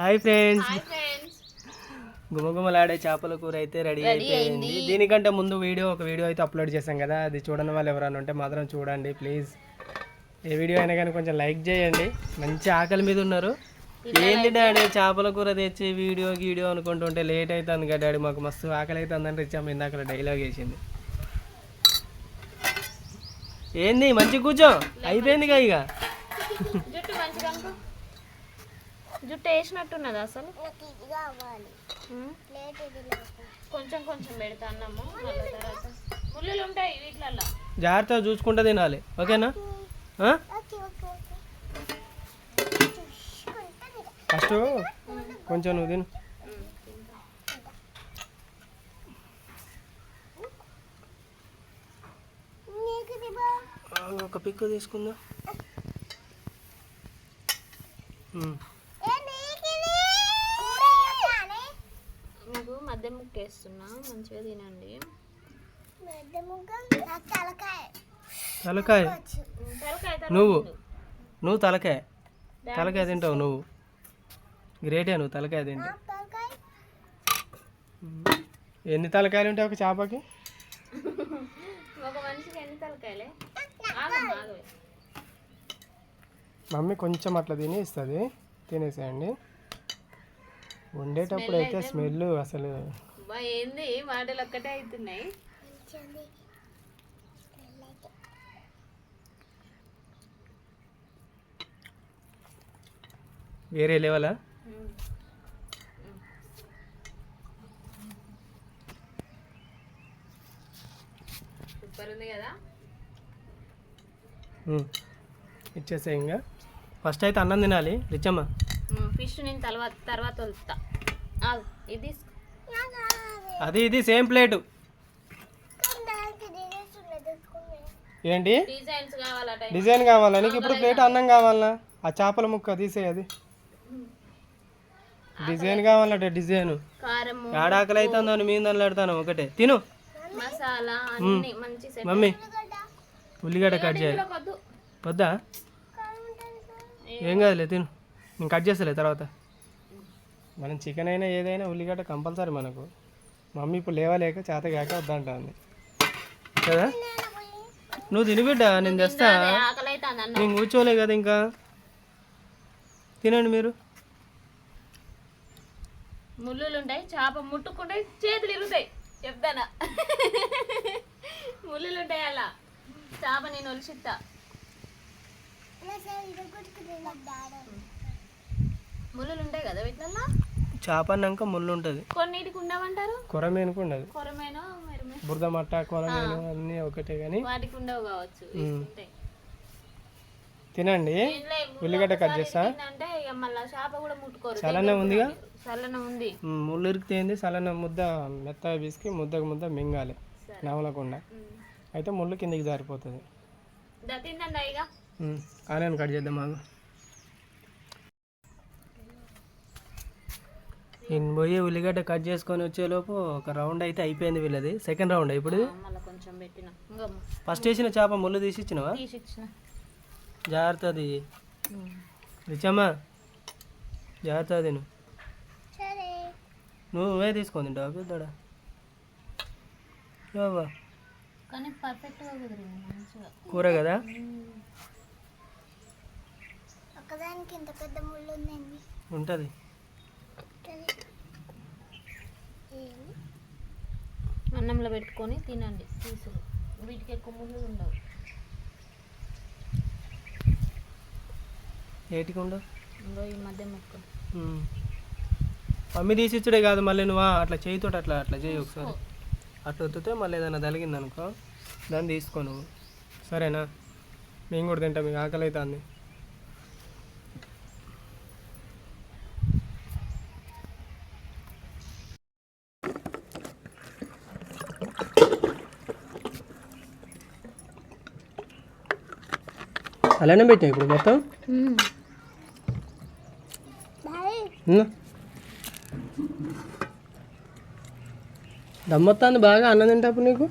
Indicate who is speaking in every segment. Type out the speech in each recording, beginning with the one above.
Speaker 1: Hi friends. గుమగుమలాడే చేపల కూర అయితే రెడీ అయిపోయింది. దీనికంటే ముందు వీడియో ఒక వీడియో అయితే అప్లోడ్ చేశాం కదా. అది చూడని వాళ్ళు ఎవరైనా ఉంటే మాత్రం చూడండి ప్లీజ్. ఏ వీడియో అయినా కానీ కొంచెం లైక్ చేయండి. మంచి ఆకలి మీద ఉన్నారు. ఏంది డాడీ చేపల కూర తెచ్చి వీడియో గీడియో అనుకుంటుంటే లేట్ అవుతుంది కదా డాడీ. మాకు మస్తు ఆకలి అవుతుందని రిచ్చాము ఇందాక డైలాగ్ వేసింది ఏంది మంచి కూర్చో. అయిపోయింది ఇక.
Speaker 2: జుట్టు వేసినట్టున్నది అసలు. కొంచెం కొంచెం పెడతా అన్నము ముళ్ళులు ఉంటాయి వీటిలలో
Speaker 1: జాగ్రత్తగా చూసుకుంటూ తినాలి. ఓకేనా? ఆ? ఫస్ట్ కొంచెం నువ్వు తిను. ఆ, ఒక పిక్కు తీసుకుందా ఉమ్.
Speaker 2: మీకు మధ్య ముక్క వేస్తున్నా మంచిగా తినండి
Speaker 1: తలకాయ. నువ్వు. నువ్వు తలకాయ. తలకాయ తింటావు నువ్వు. గ్రేటే నువ్వు తలకాయ తింటావు ఎన్ని తలకాయలు ఉంటాయి ఒక చేపకి. మమ్మీ కొంచెం అట్లా తిని ఇస్తుంది. తినేసేయండి. వండేటప్పుడు అయితే స్మెల్ అసలు.
Speaker 2: ఏంది? మాటలు ఒక్కటే అవుతున్నాయి
Speaker 1: వేరే లెవెలా?
Speaker 2: సూపర్ ఉంది కదా?
Speaker 1: ఇచ్చేసే ఇంకా. ఫస్ట్ అయితే అన్నం తినాలి. రిచ్చమ్మ
Speaker 2: ఫిష్ నేను తర్వాత తర్వాత వదులుతా ఇది.
Speaker 1: అది ఇది సేమ్ ప్లేటు ఏంటి? డిజైన్ కావాలా నీకు ఇప్పుడు ప్లేట్ అన్నం కావాలా? ఆ చేపల ముక్క తీసే అది. డిజైన్ కావాలట డిజైన్.
Speaker 2: కారము.
Speaker 1: ఏడాకలి అవుతుందో అని మీద పెడతాను ఒకటే. తిను. మమ్మీ ఉల్లిగడ్డ కట్ చేయాలి.
Speaker 2: వద్దు.
Speaker 1: వద్దా? ఏం కాదులే తిను. నేను కట్ చేస్తలే తర్వాత. మనం చికెన్ అయినా ఏదైనా ఉల్లిగడ్డ కంపల్సరీ మనకు. మమ్మీ ఇప్పుడు లేవలేక చేత కాక వద్దంటుంది. కదా? నువ్వు తిని బిడ్డ నేను తెస్తా. నేను కూర్చోలే కదా ఇంకా. తినండి మీరు.
Speaker 2: ముళ్ళులు ఉంటాయి చేప ముట్టుకుంటే చేతులు ఇరుగుతాయి చెప్తానా? ముళ్ళులు ఉంటాయి అలా. చేప నేను ఒలిసిస్తా ముళ్ళులు ఉంటాయి కదా వీటిలలో
Speaker 1: చేప అన్నాక ముళ్ళు ఉంటుంది
Speaker 2: కొన్నిటికి ఉండవంటారు?
Speaker 1: కొరమేనుకు ఉండదు.
Speaker 2: కొరమేనో
Speaker 1: బురద మట్ట కొరమేను అన్నీ ఒకటే కానీ
Speaker 2: వాటికి ఉండవు కావచ్చు
Speaker 1: తినండి. ఉల్లిగడ్డ కట్ చేస్తా. చలనే ఉందిగా?
Speaker 2: చల్లన ఉంది.
Speaker 1: ముళ్ళు ఇరికితేంది సలన ముద్ద మెత్తగా పిసికి ముద్దకు ముద్ద మింగాలి. నవలకుండా. అయితే ముళ్ళు కిందికి జారిపోతుంది. ఆనియన్ కట్ చేద్దాం మాకు నేను పోయి ఉల్లిగడ్డ కట్ చేసుకొని వచ్చేలోపు ఒక రౌండ్ అయితే అయిపోయింది వీళ్ళది. సెకండ్ రౌండ్ ఇప్పుడు? ఫస్ట్ వేసిన చేప ముళ్ళు తీసి ఇచ్చినవా జాగ్రత్త అది రిచమ్మా జాగ్రత్త తిను నువ్వే
Speaker 2: పర్ఫెక్ట్గా కుదిరింది మంచిగా.
Speaker 1: కూర కదా? ఉంటుంది.
Speaker 2: అన్నంలో పెట్టుకొని తినండి పీసులు వీటికి ఎక్కువ ముళ్ళు ఉండవు.
Speaker 1: ఏటికి ఉండవు
Speaker 2: ఇంకో ఈ మధ్య ముక్క
Speaker 1: ఉమ్. మమ్మీ తీసిచ్చుడే కాదు మళ్ళీ నువ్వు? అట్లా చేయితో అట్లా అట్లా చేయి ఒకసారి. అట్లా వత్తితే మళ్ళీ ఏదైనా తలిగింది అనుకో దాన్ని తీసుకో నువ్వు. సరేనా? మేము కూడా తింటాం మీకు ఆకలి అవుతుంది అలానే పెట్టాం ఇప్పుడు మొత్తం? దమ్మొత్తాను బాగా అన్నం తింటాపు నీకు?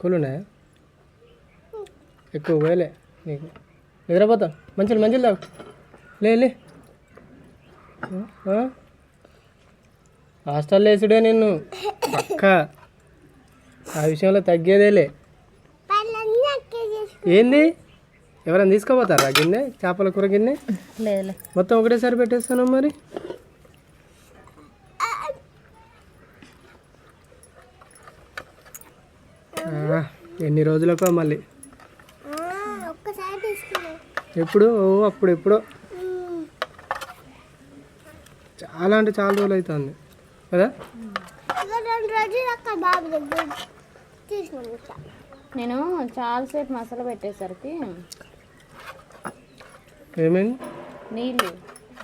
Speaker 1: కూలున్నాయా ఎక్కువ పోయలే నీకు. నిద్రపోతాం. మంచిలు మంచిది తాగు. లే హాస్టల్లో వేసుడే నిన్ను. పక్క ఆ విషయంలో తగ్గేదేలే. ఏంది? ఎవరైనా తీసుకోపోతారా గిన్నె? చేపల కూర గిన్నె? మొత్తం ఒకటేసారి పెట్టేస్తాను మరి. ఎన్ని రోజులకో మళ్ళీ. ఎప్పుడు? అప్పుడు ఎప్పుడో. చాలా అంటే చాలా రోజులు అవుతుంది కదా.
Speaker 2: నేను చాలాసేపు మసాలా పెట్టేసరికి
Speaker 1: ఏమైంది?
Speaker 2: నీళ్ళు.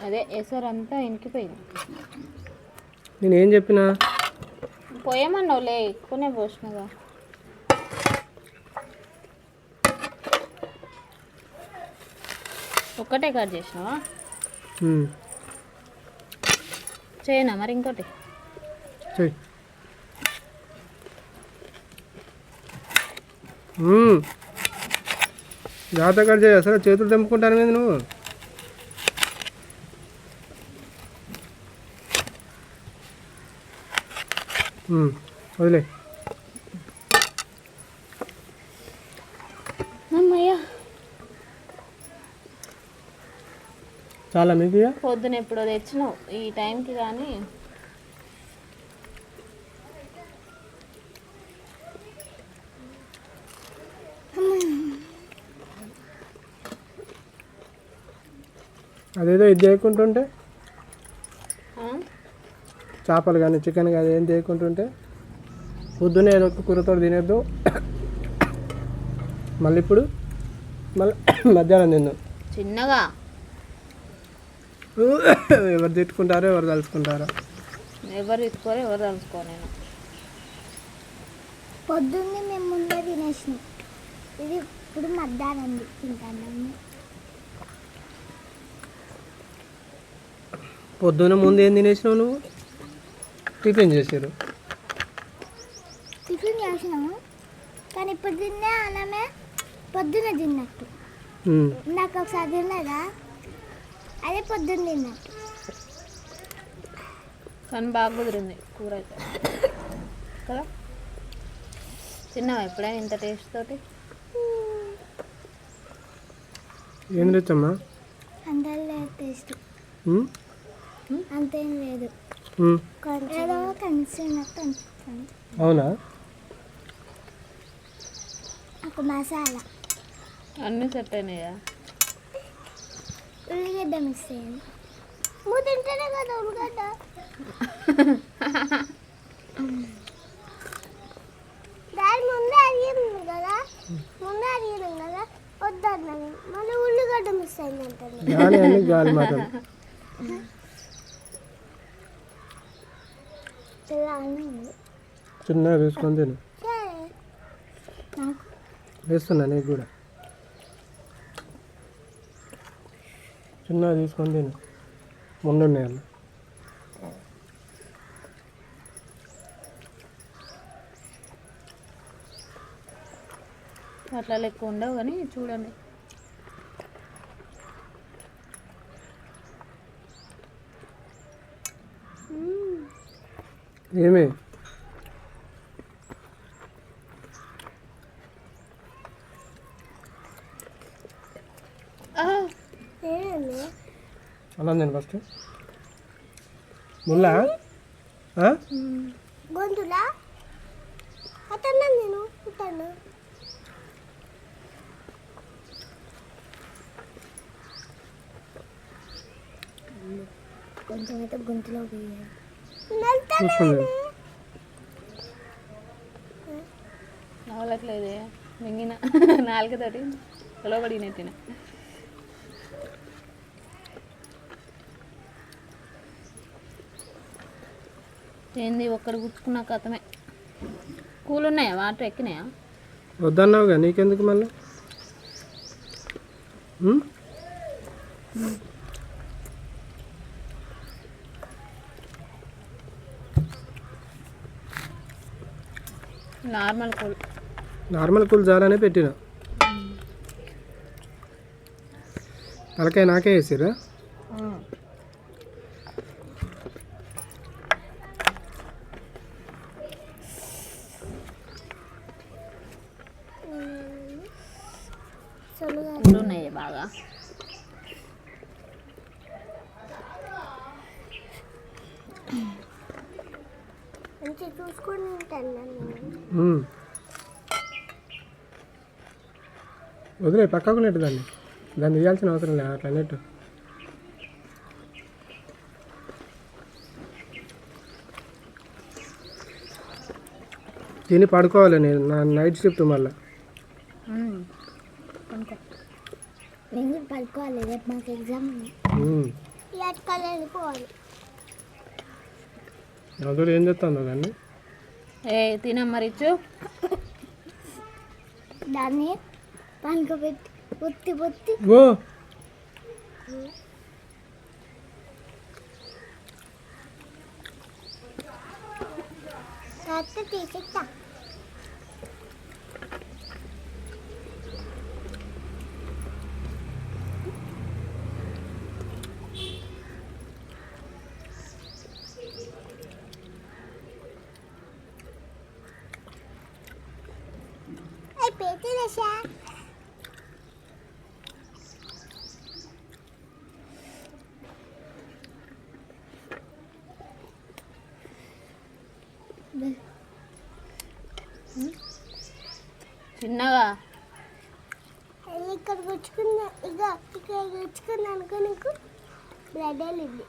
Speaker 2: అదే ఎసరు అంతా ఇంకిపోయింది
Speaker 1: నేను ఏం చెప్పినా?
Speaker 2: పోయమన్నావు లే ఎక్కువనే పోసినగా. ఒక్కటే కట్ చేసినావా? చేయనా మరి ఇంకోటి?
Speaker 1: చెయ్యి చేయి అసలు చేతులు తెంపుకుంటాను మీద నువ్వు? వదిలే. చాలా మీకు?
Speaker 2: పొద్దున ఎప్పుడో తెచ్చినావు ఈ టైంకి కానీ.
Speaker 1: అదేదో ఇది చేయకుంటుంటే? చేపలు కానీ చికెన్ కానీ ఏం చేయకుంటుంటే? పొద్దున్నే ఏదో ఒక కూరతో తినేద్దు. మళ్ళీ ఇప్పుడు మళ్ళీ మధ్యాహ్నం తిందాం.
Speaker 2: చిన్నగా?
Speaker 1: ఎవరు తిట్టుకుంటారో ఎవరు తలుచుకుంటారో.
Speaker 2: ఎవరు తీసుకోరు ఎవరు తలుసుకో నేను.
Speaker 3: పొద్దున్నే మేము ముందే తినేసినాం. ఇది ఇప్పుడు మధ్యాహ్నం తింటాము
Speaker 1: పొద్దున్న ముందు ఏం తినేసినావు నువ్వు? టిఫిన్ చేసారు
Speaker 3: టిఫిన్ చేసినాము. కానీ ఇప్పుడు తిన్నే అన్నమే పొద్దున్న తిన్నట్టు. నాకు ఒకసారి తిన్నదా? అదే పొద్దున్న తిన్నట్టు
Speaker 2: కానీ బాగా కుదిరింది కూర అయితే కదా? తిన్నావా ఎప్పుడైనా ఇంత టేస్ట్ తోటి?
Speaker 1: ఏం తెచ్చమ్మా?
Speaker 3: అందరూ లేదు టేస్ట్? అంతేం లేదు. ఏదో కనిసినట్టు అనిపిస్తుంది
Speaker 1: అవునా?
Speaker 3: ఒక మసాలా.
Speaker 2: అన్నీ సెట్ అయినాయా?
Speaker 3: ఉల్లిగడ్డ మిక్స్ అయ్యింది నువ్వు తింటేనే కదా ఉల్లిగడ్డ. దాని ముందే అడిగింది కదా? ముందే అడిగింది కదా? వద్దన్నాను. మళ్ళీ ఉల్లిగడ్డ మిక్స్ అయింది అంటుంది
Speaker 1: గాలి మాటలు. చిన్నగా వేసుకొని తిను. వేస్తున్నా నీకు కూడా. చిన్నగా తీసుకొని తిను. ముందున్నాయి అన్న.
Speaker 2: అట్లా లెక్క ఉండవు కానీ చూడండి.
Speaker 1: ఏమి?
Speaker 2: ఆ,
Speaker 3: ఏమి
Speaker 1: అలా నేను ఫస్ట్ ముల్లా? ఆ?
Speaker 3: గొంతులా? అతన్నా నేను ఉంటాను కొంచెం అయితే గొంతులో
Speaker 1: కూర్చుంది
Speaker 2: నవలట్లేదే మింగిన నాలుగుతోటి లోబడి నెట్టిన. ఏంది ఒక్కడ గుచ్చుకున్న కథమే. కూల్ ఉన్నాయా వాటర్ ఎక్కినాయా?
Speaker 1: వద్దన్నావుగా నీకెందుకు మళ్ళీ?
Speaker 2: Normal cool.
Speaker 1: నార్మల్ కూల్ చాలానే పెట్టిన. తలకాయ నాకే వేసిరా
Speaker 3: సొలుగా
Speaker 2: ఇప్పుడు ఉన్నాయి బాగా
Speaker 3: చూసుకొని ఉంటాను నేను
Speaker 1: మ్మ్. వదిలే పక్కకు నెట్టు దాన్ని. దాన్ని తీయాల్సిన అవసరం లేదు అట్లా నెట్టు. తిని పడుకోవాలి నేను నా నైట్ షిఫ్ట్ మళ్ళీ.
Speaker 3: పడుకోవాలి రేపు మాకు ఎగ్జామ్ వెళ్ళిపోవాలి
Speaker 1: అదుడు ఏం చెప్తాను దాన్ని?
Speaker 2: ఏ తినమ్మ రిచ్చు
Speaker 3: దాన్ని పనుకోబెట్టి పొత్తి పొత్తి.
Speaker 1: ఓ!
Speaker 3: తీసేస్తా.
Speaker 2: చిన్నగా
Speaker 3: ఇక్కడ గుచ్చుకున్నా ఇక ఇక్కడ గుచ్చుకున్నా అనుకో నీకు బ్లడ్ వెళ్ళింది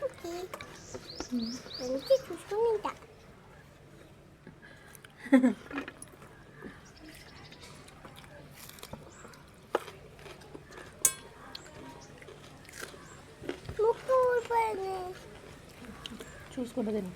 Speaker 3: ఓకే మంచి చూసుకుని ముక్కు ఊడిపోయింది
Speaker 2: చూసుకుంటూ తిను